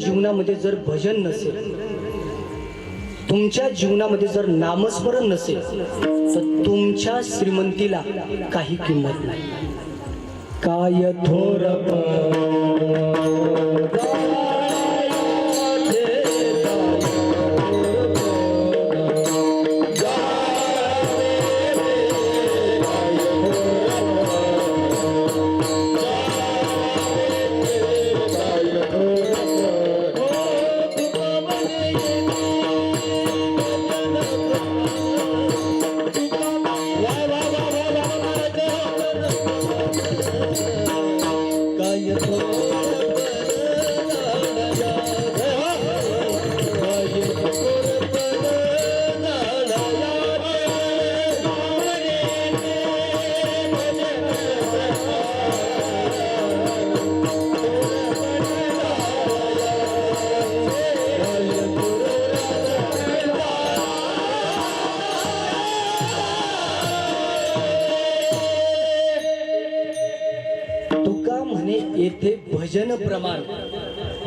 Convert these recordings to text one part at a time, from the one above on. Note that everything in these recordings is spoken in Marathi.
जीवनामध्ये जर भजन नसेल तुमच्या जीवनामध्ये जर नामस्मरण नसेल तर तुमच्या श्रीमंतीला काही किंमत नाही. काय थोर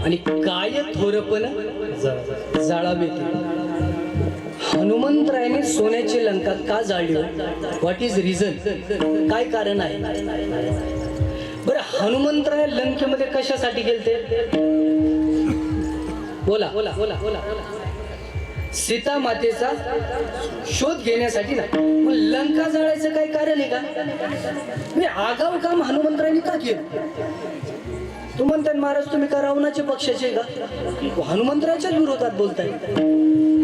आणि काय थोरपण जाळावे ते हनुमंतरायाने सोन्याची लंका का जाळली व्हॉट इज रिझन काय कारण आहे? बरं हनुमंतराय लंकेमध्ये कशासाठी गेलते? बोला. बोला बोला बोला सीता मातेचा शोध घेण्यासाठी ना. मग लंका जाळायचं काही कारण आहे का? मी आगाव काम हनुमंतरायांनी का केलं? तू म्हणताय महाराज तुम्ही का रावणाच्या पक्षाचे आहे का? हनुमंतराच्याच विरोधात बोलताय.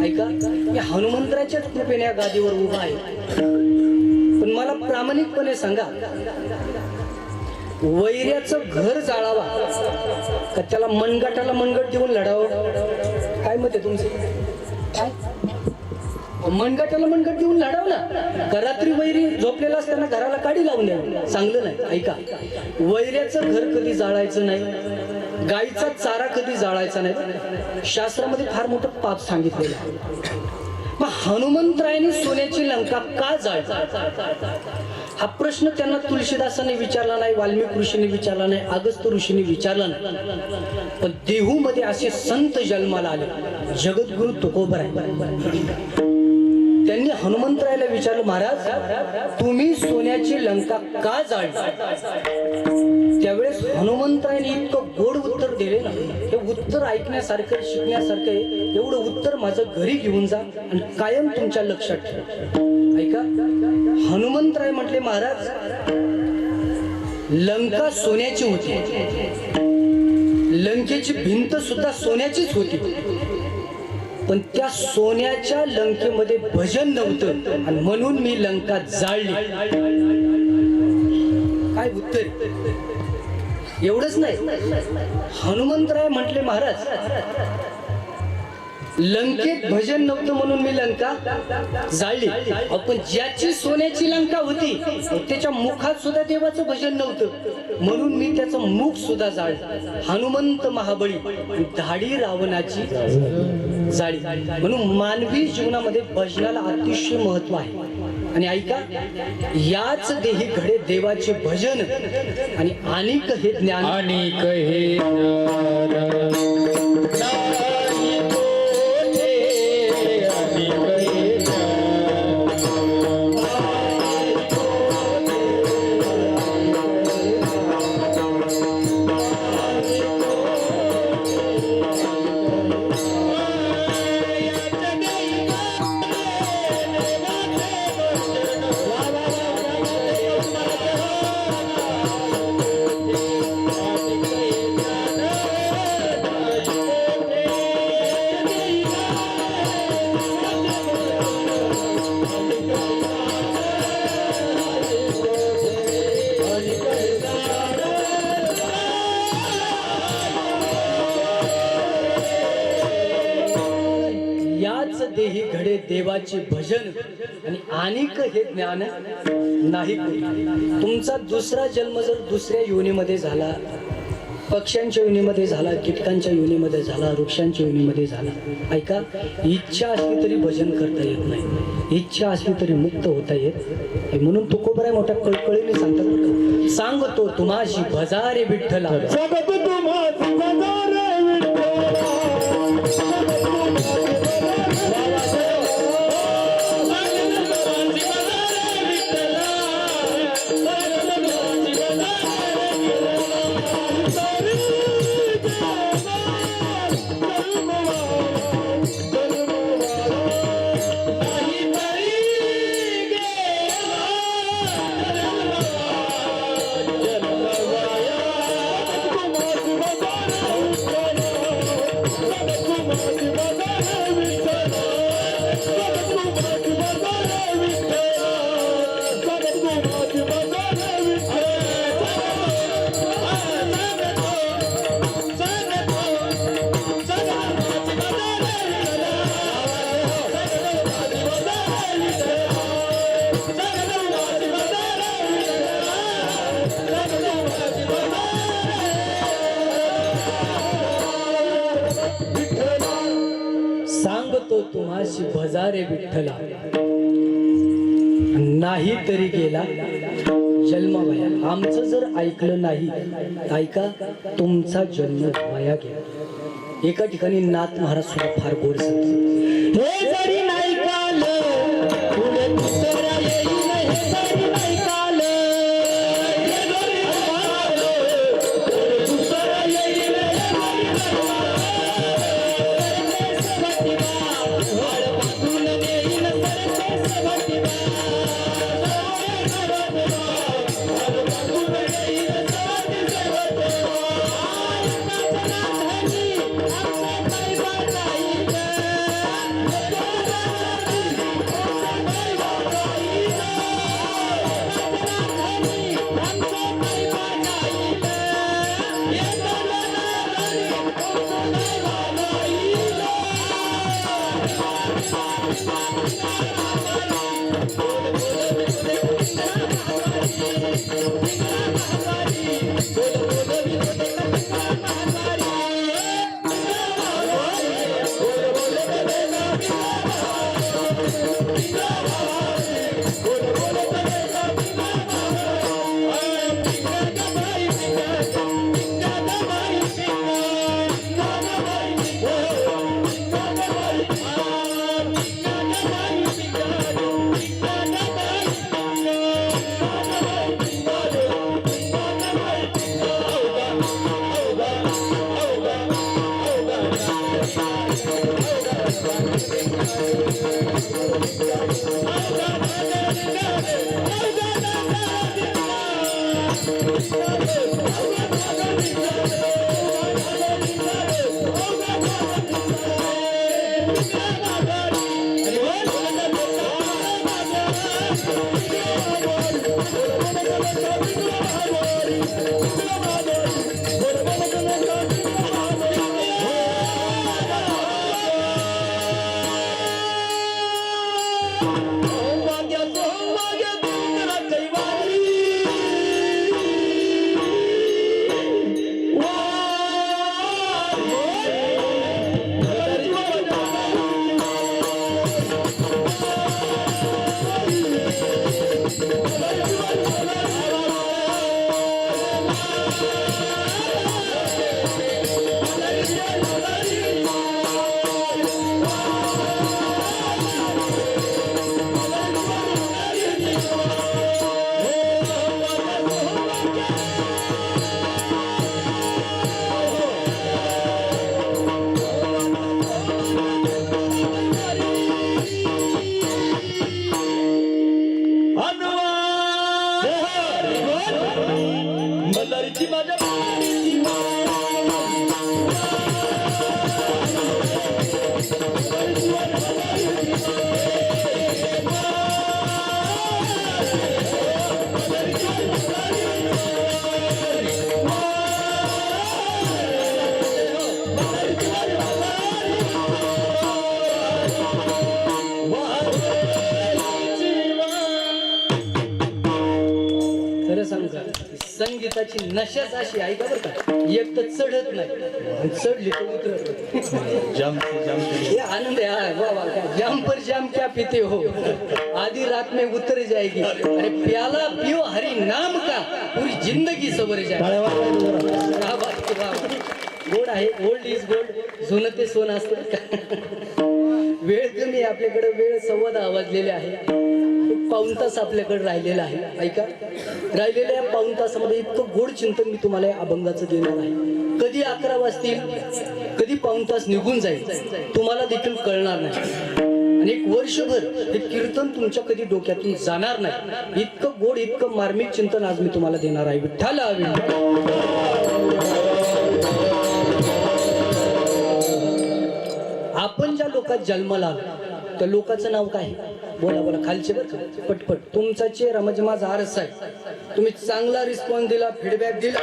ऐका मी हनुमंतराच्याच कृपेने या गादीवर उभा आहे. पण मला प्रामाणिकपणे सांगा वैर्याचं घर जाळावा का त्याला मनगटाला मनगट देऊन लढावं? काय मत आहे तुमचं? काय? मनगटाला मनगट देऊन लढाव ना वैरी झोपलेला असताना घराला काडी लावून द्या चांगलं नाही. ऐका. वैऱ्याचं घर कधी जाळायचं नाही गाईचा चारा कधी जाळायचा नाही शास्त्रामध्ये फार मोठं पाप सांगितलेलं आहे. मग हनुमंतरायाने सोन्याची लंका का जाळली? हा प्रश्न त्यांना तुलसीदासाने विचारला नाही वाल्मिक ऋषीने विचारला नाही अगस्त ऋषीने विचारला नाही. पण देहूमध्ये असे संत जन्माला आले. जगद्गुरु तुकोबर आहे त्यांनी हनुमंतरायला विचारलं महाराज तुम्ही सोन्याची लंका का जाळली? त्यावेळेस हनुमंतरायने इतकं गोड उत्तर दिले ना हे उत्तर ऐकण्यासारखं शिकण्यासारखं आहे. एवढं उत्तर माझं घरी घेऊन जा आणि कायम तुमच्या लक्षात ठेवा. ऐका हनुमंतराय म्हटले महाराज लंका सोन्याची होती. लंकेची भिंत सुद्धा सोन्याचीच होती. पण त्या सोन्याच्या लंकेमध्ये भजन नव्हतं. आणि म्हणून मी लंका जाळली. काय उत्तर? एवढंच नाही. हनुमंतराय म्हटले महाराज लंकेत भजन नव्हतं म्हणून मी लंका जाळली. आपण ज्याची सोन्याची लंका होती त्याच्या मुखात सुद्धा देवाचं भजन नव्हतं. म्हणून मी त्याचं मुख सुद्धा जाळ हनुमंत महाबळी धाडी रावणाची जाळी. म्हणून मानवी जीवनामध्ये भजनाला अतिशय महत्त्व आहे. आणि ऐका याच देही घडे देवाचे भजन आणि अनेक हे ज्ञान. आणि हे देवाचे भजन आणि अनेक हे ज्ञान नाही तुमचा दुसरा जन्म जर दुसऱ्या योनीमध्ये झाला पक्ष्यांच्या योनीमध्ये झाला कीटकांच्या योनीमध्ये झाला वृक्षांच्या योनीमध्ये झाला ऐका इच्छा असली तरी भजन करता येत नाही. इच्छा असली तरी मुक्त होता येत म्हणून तुकोबराय मोठ्या कळकळीने सांगतात सांगतो तुम्हाशी भजारे विठ्ठला तरी गेला. जन्म वया आमचं जर ऐकलं नाही ऐका तुमचा जन्म वाया गेला. एका ठिकाणी नाथ महाराज सुद्धा फार गोड सांगते हे नशाच अशी आहे का बरं का? एक तर चढत नाही. चढली तर उतरत जमते ये आनंद है हाँ, क्या जाम पर जाम क्या पीते हो. आधी रात में उतर जाएगी. अरे प्याला पियो हरि नाम का पूरी जिंदगी सवर जाए वाह, वाह, वाह, वाह. गोड आहे ओल्ड इज गोल्ड जुनं ते सोनं असतं वेळ कमी आहे आपल्याकडे वेळ सव्वा दहा वाजलेले आहे. पाऊन पाऊण तास आपल्याकडे राहिलेला आहे. ऐका. राहिलेल्या पाऊन पाऊण तासामध्ये इतकं गोड चिंतन मी तुम्हाला अभंगाचं देणार आहे कधी अकरा वाजतील कधी पाऊण तास निघून जाईल तुम्हाला देखील कळणार नाही. आणि एक वर्षभर हे कीर्तन तुमच्या कधी डोक्यातून जाणार नाही. इतकं गोड इतकं मार्मिक चिंतन आज मी तुम्हाला देणार आहे. विठ्ठला विठ्ठल आपण ज्या लोकात जन्माला त्या लोकांचं नाव काय? बोला बोला खालचे बरं पटपट. तुमचा चेहरा म्हणजे माझा आरस आहे. तुम्ही चांगला रिस्पॉन्स दिला फीडबॅक दिला.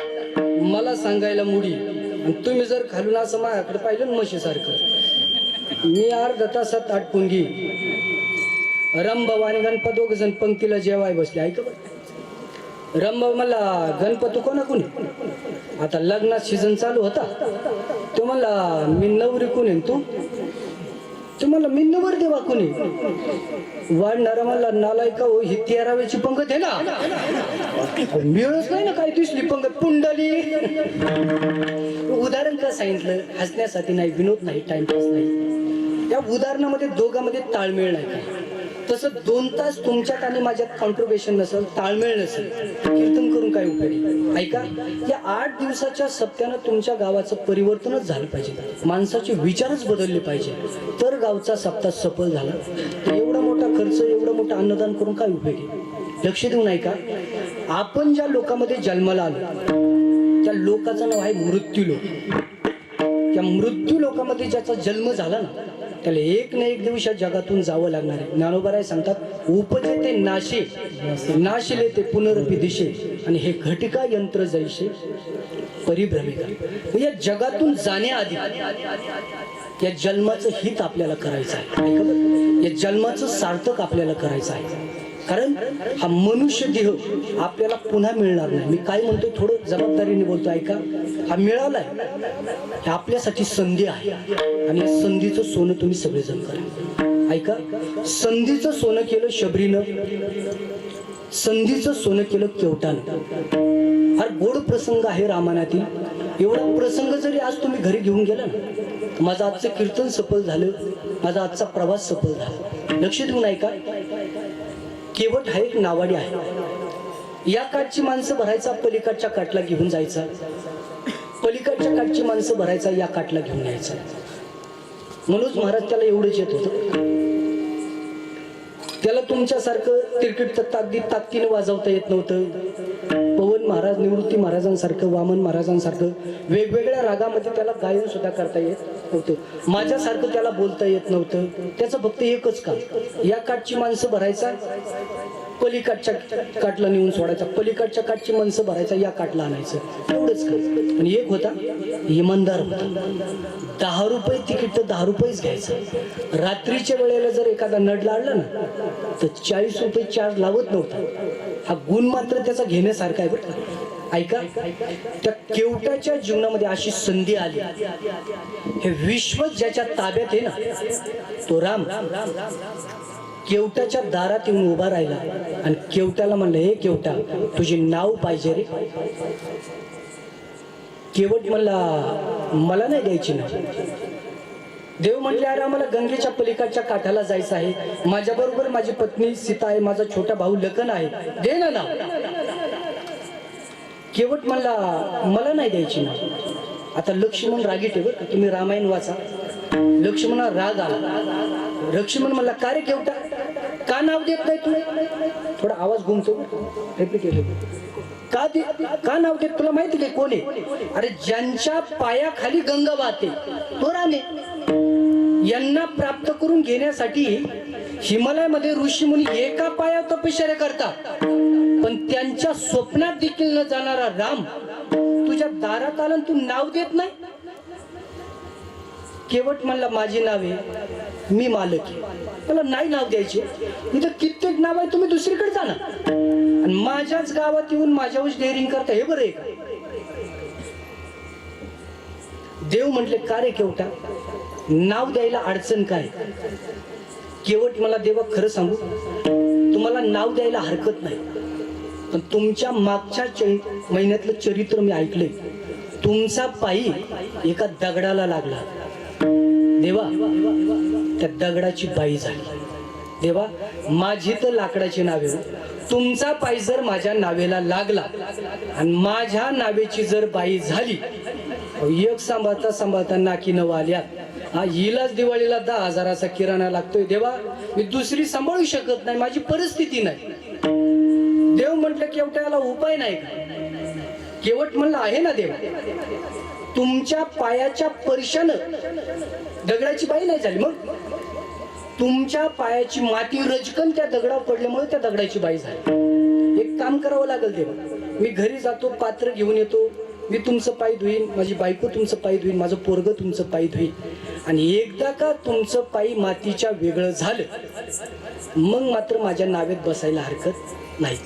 मला सांगायला मुडी. आणि तुम्ही जर खालून असं माझ्याकडे पाहिलं म्हशीसारखं. मी अर्धा तासात आटपून घे रंभव आणि गणपत दोघ जण पंक्तीला जेवाय बसले. ऐक बरं. रंभव मला गणपत कोणा कोणी आता लग्नात सीझन चालू होता. तो म्हणला मी नवरी कोण तू? तुम्हाला मिन्नवर देवा कोणी? वाढणारा मला नालायका हो ही तेराव्याची पंगत आहे ना? मिळच नाही ना काय दिसली पंगत. पुंडली. उदाहरण का सांगितलं? हसण्यासाठी नाही विनोद नाही टाइमपास नाही. या उदाहरणामध्ये दोघांमध्ये ताळमेळ नाही. का तसं दोन तास तुमच्यात आणि माझ्यात कॉन्ट्रिब्युशन नसेल ताळमेळ नसेल कीर्तन करून काय उपयोग ऐका या आठ दिवसाच्या सप्त्यानं तुमच्या गावाचं परिवर्तनच झालं पाहिजे. माणसाचे विचारच बदलले पाहिजे. तर गावचा सप्ताह सफल झाला. तर एवढा मोठा खर्च एवढं मोठं अन्नदान करून काय उपयोग आहे? लक्ष देऊन ऐका. आपण ज्या लोकांमध्ये जन्माला आलो त्या लोकाचं नाव आहे मृत्यू लोक. त्या मृत्यू लोकांमध्ये ज्याचा जन्म झाला ना त्याला एक ना एक दिवस या जगातून जावं लागणार आहे. ज्ञानोबराय सांगतात उपजे ते नाशे नाशले ते पुनरपी दिशे आणि हे घटिका यंत्र जैसे परिभ्रमिका या जगातून जाण्याआधी या जन्माचं हित आपल्याला करायचं आहे. या जन्माचं सार्थक आपल्याला करायचं आहे. कारण हा मनुष्य देह आपल्याला पुन्हा मिळणार नाही. मी काय म्हणतो थोडं जबाबदारीने बोलतो ऐका. हा मिळालाय. हे आपल्यासाठी संधी आहे. आणि संधीचं सोनं तुम्ही सगळेजण करा. ऐका. संधीचं सोनं केलं शबरीनं. संधीचं सोनं केलं केवटानं. फार गोड प्रसंग आहे रामायणातील एवढा प्रसंग जरी आज तुम्ही घरी घेऊन गेला ना माझं आजचं कीर्तन सफल झालं. माझा आजचा प्रवास सफल झाला. लक्ष देऊन ऐका. केवट हा एक नावाडी आहे. या काठची माणसं भरायचा पलीकडच्या काठला घेऊन जायचा. पलीकडच्या काठची माणसं भरायचा या काठला घेऊन यायचा. मनोज महाराज त्याला एवढंच येत होतं. त्याला तुमच्यासारखं तिरकिट तर अगदी ताकदीने वाजवता येत नव्हतं. पवन महाराज निवृत्ती महाराजांसारखं वामन महाराजांसारखं वेगवेगळ्या रागामध्ये त्याला गायन सुद्धा करता येत नव्हतं. माझ्यासारखं त्याला बोलता येत नव्हतं. त्याचं फक्त एकच काम या काठची माणसं भरायचा पलीकडच्या काठला नेऊन सोडायचा. पलीकडच्या काठची माणसं भरायचा या काठला आणायचं. एवढंच कर. आणि एक होता इमानदार होता. दहा रुपये तिकीट तर दहा रुपयेच घ्यायचं. रात्रीच्या वेळेला जर एखादा नड लाडला ना तर चाळीस रुपये चार्ज लावत नव्हता. हा गुण मात्र त्याचा घेण्यासारखा आहे बरं ऐका त्या केवटाच्या जीवनामध्ये अशी संधी आली. हे विश्व ज्याच्या ताब्यात आहे ना तो राम. केवट्याच्या दारात येऊन उभा राहिला आणि केवट्याला म्हणलं हे केवटा तुझे नाव पाहिजे रे. केवट म्हणला मला नाही द्यायची ना देव म्हटले अरे आम्हाला गंगेच्या पलीकडच्या काठाला जायचं आहे. माझ्या बरोबर माझी पत्नी सीता आहे माझा छोटा भाऊ लखन आहे. दे ना नाव. केवट म्हणला मला नाही द्यायची ना आता लक्ष्मण रागी ठेव तुम्ही रामायण वाचा. लक्ष्मणा राग आला. लक्ष्मण म्हणला का रे केवटा? का नाव देत नाही तू थोडा आवाज घुमतो का दे का नाव देत तुला माहिती नाही कोण आहे? अरे ज्यांच्या पायाखाली गंगा वाहते तो राम यांना प्राप्त करून घेण्यासाठी हिमालयामध्ये ऋषी मुनी एका पाया तपश्चर्या करतात. पण त्यांच्या स्वप्नात देखील न जाणारा राम तुझ्या दारात आला तू नाव देत नाही? केवट म्हणला माझी नावे मी मालक मला नाही नाव द्यायचे. इथं कित्येक नाव आहे तुम्ही दुसरीकडे जा ना. आणि माझ्याच गावात येऊन माझ्यावर डेअरिंग करता हे बरं आहे का? देव म्हटले का रे केवटा? नाव द्यायला अडचण काय? केवट मला देवा खरं सांगू? तुम्हाला नाव द्यायला हरकत नाही. पण तुमच्या मागच्या महिन्यातलं चरित्र मी ऐकलंय. तुमचा पायी एका दगडाला लागला. देवा त्या दगडाची बाई झाली. देवा माझी तर लाकडाची नावे हो. तुमचा पाय जर माझ्या नावेला लागला आणि माझ्या नावेची जर बाई झाली एक सांभाळता सांभाळता नाकी नव आल्या. हा हिलाच दिवाळीला दहा हजाराचा किराणा लागतोय. देवा मी दुसरी सांभाळू शकत नाही माझी परिस्थिती नाही. देव म्हटलं केवट्याला उपाय नाही का? केवट म्हणलं आहे ना देव. तुमच्या पायाच्या परशानं दगडाची बाई नाही झाली. मग तुमच्या पायाची माती रजकन त्या दगडावर पडल्यामुळे त्या दगडाची बाई झाली. एक काम करावं लागेल ते मी घरी जातो पात्र घेऊन येतो. मी तुमचं पाय धुईन माझी बायको तुमचं पाय धुईन माझं पोरग तुमचं पाय धुईन. आणि एकदा का तुमचं पायी मातीच्या वेगळं झालं मग मात्र माझ्या नावेत बसायला हरकत नाही.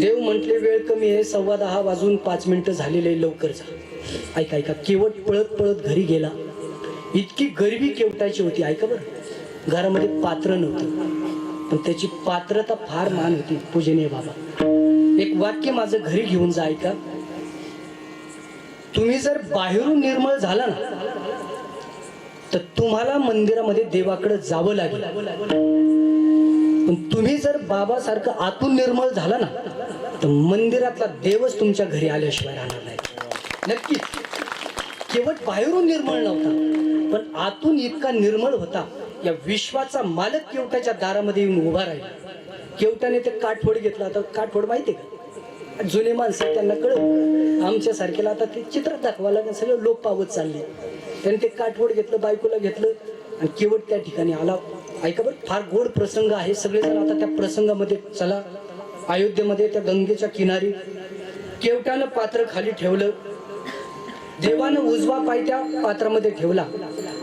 देव म्हटले वेळ कमी आहे सव्वा दहा वाजून पाच मिनिटं झालेले लवकर जा. ऐका ऐका केवट पळत पळत घरी गेला. इतकी गरिबी केवटाची होती ऐका बरं. घरामध्ये पात्र नव्हतं. पण त्याची पात्रता फार मान होती पूजनीय बाबा. एक वाक्य माझं घरी घेऊन जा ऐका. तुम्ही जर बाहेरून निर्मळ झाला ना तर तुम्हाला मंदिरामध्ये देवाकडे जावं लागेल. पण तुम्ही जर बाबासारखं आतून निर्मळ झाला ना तर मंदिरातला देवच तुमच्या घरी आल्याशिवाय राहणार नाही. नक्की. केवळ बाहेरून निर्मळ नव्हता पण आतून इतका निर्मळ होता. या विश्वाचा मालक केवटाच्या दारामध्ये येऊन उभा राहिला. केवटाने ते काठफोड घेतला. आता काठफोड माहिती का? जुने माणसं त्यांना कळत आमच्या सारखेला आता ते चित्र दाखवायला लागेल सगळं लोक पावत चालले. त्याने ते काठवड घेतलं बायकोला घेतलं आणि केवट त्या ठिकाणी आला. ऐका बरं फार गोड प्रसंग आहे. सगळेजण आता त्या प्रसंगामध्ये चला. अयोध्येमध्ये त्या गंगेच्या किनारी केवटानं पात्र खाली ठेवलं. देवानं उजवा पाय त्या पात्रामध्ये ठेवला.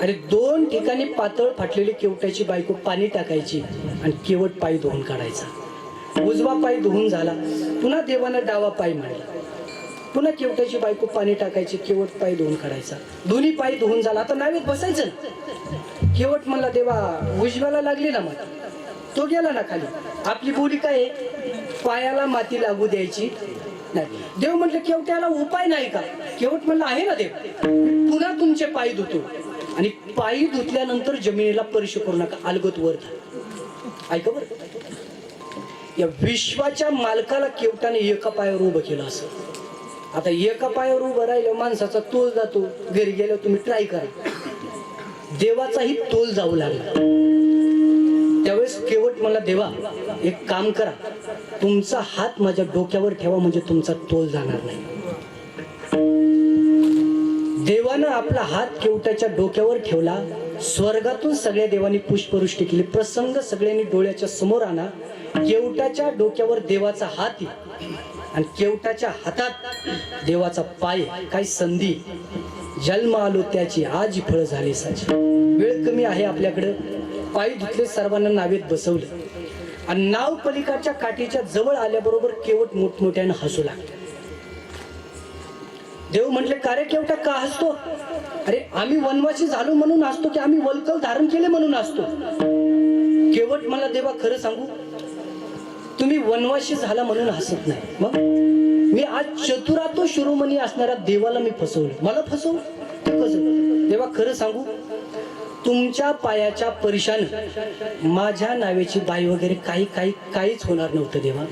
आणि दोन ठिकाणी पातळ फाटलेली केवटाची बायको पाणी टाकायची आणि केवट पाय धुवून काढायचा. उजवा पाय धुवून झाला. पुन्हा देवानं डावा पाय मारला पुन्हा केवटाची बायको पाणी टाकायची केवट पाय धुवून काढायचा. दोन्ही पाय धुवून झाला. आता नावेत बसायचं. केवट म्हणला देवा उजव्याला लागली ना माती. तो गेला ना खाली. आपली बोली काय आहे? पायाला माती लागू द्यायची नाही. देव म्हटलं केवट्याला उपाय नाही का? केवट म्हणलं आहे ना देव. पुन्हा तुमचे पाय धुतो. आणि पायी धुतल्यानंतर जमिनीला स्पर्श करू नका. अलगत वर ऐका बरं. या विश्वाच्या मालकाला केवटाने एका पायावर उभं केलं असं. आता एका पायावर उभं राहिलं माणसाचा तोल जातो. घरी गेल्यावर तुम्ही ट्राय करा. देवाचाही तोल जाऊ लागला. त्यावेळेस केवट मला देवा एक काम करा. तुमचा हात माझ्या डोक्यावर ठेवा म्हणजे तुमचा तोल जाणार नाही. देवानं आपला हात केवटाच्या डोक्यावर ठेवला स्वर्गातून सगळ्या देवांनी पुष्पवृष्टी केली प्रसंग सगळ्यांनी डोळ्याच्या समोर आणा. केवटाच्या डोक्यावर देवाचा हात आणि केवटाच्या हातात देवाचा पाय काही काय संधी जन्म आलो त्याची आज फळ झाली साची. वेळ कमी आहे आपल्याकडं. पाय धुतले सर्वांना नावेत बसवलं. आणि नाव पलिकाच्या काठीच्या जवळ आल्याबरोबर केवट मोठमोठ्यानं हसू लागतं देव म्हटले कार्य केवटा का हसतो? अरे आम्ही वनवासी झालो म्हणून असतो की आम्ही वलकल धारण केले म्हणून असतो केवट मला देवा खरं सांगू तुम्ही वनवासी झाला म्हणून हसत नाही. मग? मी आज चतुरातो शिरोमणी असणाऱ्या देवाला मी फसवलं. मला फसवलं? देवा खरं सांगू तुमच्या पायाच्या परिशान माझ्या नावेची बाई वगैरे काही काही काहीच होणार नव्हतं देवा.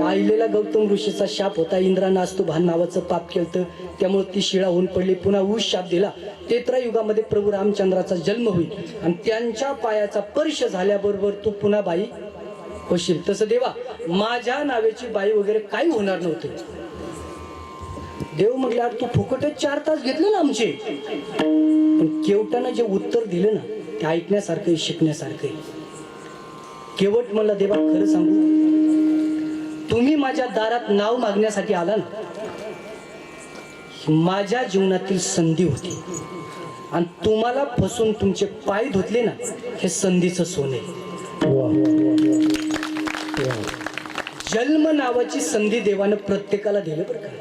आलेला गौतम ऋषीचा शाप होता. इंद्रानं असतो भान नावाचं पाप केलं त्यामुळे ती शिळा होऊन पडली. पुन्हा ऊस शाप दिला. तेत्रा युगामध्ये प्रभू रामचंद्राचा जन्म होईल. आणि त्यांच्या पायाचा स्पर्श झाल्याबरोबर तू पुन्हा बाई होशील. तसं देवा माझ्या नावेची बाई वगैरे काही होणार नव्हतं. देव म्हटल्यावर तू फुकटच चार तास घेतले ना आमचे. पण केवटानं जे उत्तर दिलं ना ते ऐकण्यासारखं शिकण्यासारखं केवट मला देवा खरं सांगू तुम्ही माझ्या दारात नाव मागण्यासाठी आला ना माझ्या जीवनातील संधी होती. आणि तुम्हाला फसून तुमचे पाय धुतले ना हे संधीचं सोने. जन्म नावाची संधी देवानं प्रत्येकाला दिलं बरं का?